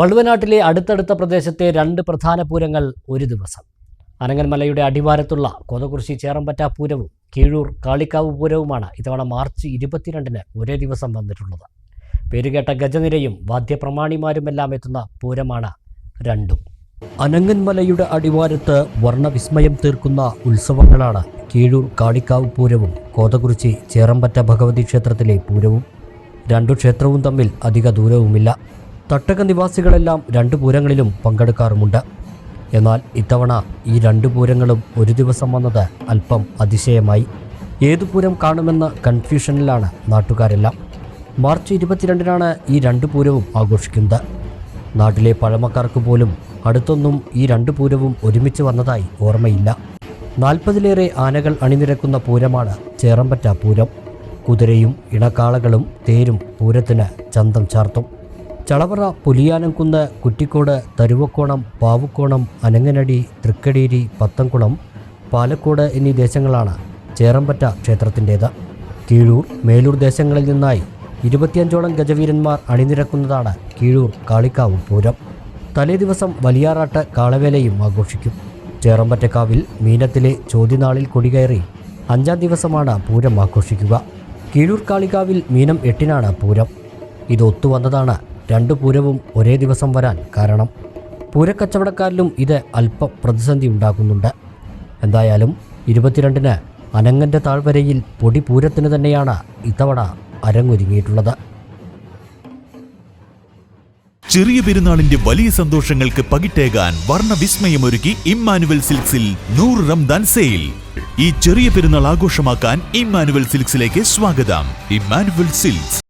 വള്ളുവനാട്ടിലെ അടുത്തടുത്ത പ്രദേശത്തെ രണ്ട് പ്രധാന പൂരങ്ങൾ ഒരു ദിവസം. അനങ്ങൻമലയുടെ അടിവാരത്തുള്ള കൊതകുറിശി ചേറമ്പറ്റ പൂരവും കീഴൂർ കാളിക്കാവ് പൂരവുമാണ് ഇത്തവണ മാർച്ച് ഇരുപത്തിരണ്ടിന് ഒരേ ദിവസം വന്നിട്ടുള്ളത്. പേരുകേട്ട ഗജനിരയും വാദ്യപ്രമാണിമാരുമെല്ലാം എത്തുന്ന പൂരമാണ് രണ്ടും. അനങ്ങൻമലയുടെ അടിവാരത്ത് വർണവിസ്മയം തീർക്കുന്ന ഉത്സവങ്ങളാണ് കീഴൂർ കാളിക്കാവ് പൂരവും കോതകുറിച്ചി ചേറമ്പറ്റ ഭഗവതി ക്ഷേത്രത്തിലെ പൂരവും. രണ്ടു ക്ഷേത്രവും തമ്മിൽ അധിക ദൂരവുമില്ല. തട്ടക നിവാസികളെല്ലാം രണ്ട് പൂരങ്ങളിലും പങ്കെടുക്കാറുമുണ്ട്. എന്നാൽ ഇത്തവണ ഈ രണ്ട് പൂരങ്ങളും ഒരു ദിവസം വന്നത് അല്പം അതിശയമായി. ഏതു പൂരം കാണുമെന്ന കൺഫ്യൂഷനിലാണ് നാട്ടുകാരെല്ലാം. മാർച്ച് ഇരുപത്തിരണ്ടിനാണ് ഈ രണ്ട് പൂരവും ആഘോഷിക്കുന്നത്. നാട്ടിലെ പഴമക്കാർക്ക് പോലും അടുത്തൊന്നും ഈ രണ്ട് പൂരവും ഒരുമിച്ച് വന്നതായി ഓർമ്മയില്ല. നാൽപ്പതിലേറെ ആനകൾ അണിനിരക്കുന്ന പൂരമാണ് ചേറമ്പറ്റ പൂരം. കുതിരയും ഇണക്കാളകളും തേരും പൂരത്തിന് ചന്തം ചാർത്തും. ചളവറ പുലിയാനംകുന്ന് കുറ്റിക്കോട് തരുവക്കോണം പാവുക്കോണം അനങ്ങനടി തൃക്കടീരി പത്തംകുളം പാലക്കോട് എന്നീ ദേശങ്ങളാണ് ചേറമ്പറ്റ ക്ഷേത്രത്തിന്റേത്. കീഴൂർ മേലൂർ ദേശങ്ങളിൽ നിന്നായി ഇരുപത്തിയഞ്ചോളം ഗജവീരന്മാർ അണിനിരക്കുന്നതാണ് കീഴൂർ കാളിക്കാവ് പൂരം. തലേദിവസം വലിയാറാട്ട് കാളവേലയും ആഘോഷിക്കും. ചേറമ്പറ്റക്കാവിൽ മീനത്തിലെ ചോദ്യനാളിൽ കൊടികയറി അഞ്ചാം ദിവസമാണ് പൂരം ആഘോഷിക്കുക. കീഴൂർ കാളികാവിൽ മീനം എട്ടിനാണ് പൂരം. ഇത് ഒത്തുവന്നതാണ് രണ്ടു പൂരവും ഒരേ ദിവസം വരാൻ കാരണം പൂരക്കച്ചവടക്കാരിലും ഇത് അല്പം പ്രതിസന്ധി ഉണ്ടാക്കുന്നുണ്ട്. എന്തായാലും ഇരുപത്തിരണ്ടിന് അനങ്ങന്റെ താഴ്വരയിൽ പൊടി പൂരത്തിന് തന്നെയാണ് ഇത്തവണ അരങ്ങൊരുങ്ങിയിട്ടുള്ളത്. ചെറിയ പെരുന്നാളിന്റെ വലിയ സന്തോഷങ്ങൾക്ക് പകിട്ടേകാൻ വർണവിസ്മയമൊരുക്കി ഇമ്മാനുവൽ സിൽക്സിൽ നൂറ് റംദാൻ സെയിൽ. ഈ ചെറിയ പെരുന്നാൾ ആഘോഷമാക്കാൻ ഇമ്മാനുവൽ സിൽക്സിലേക്ക് സ്വാഗതം. Emmanuel silks.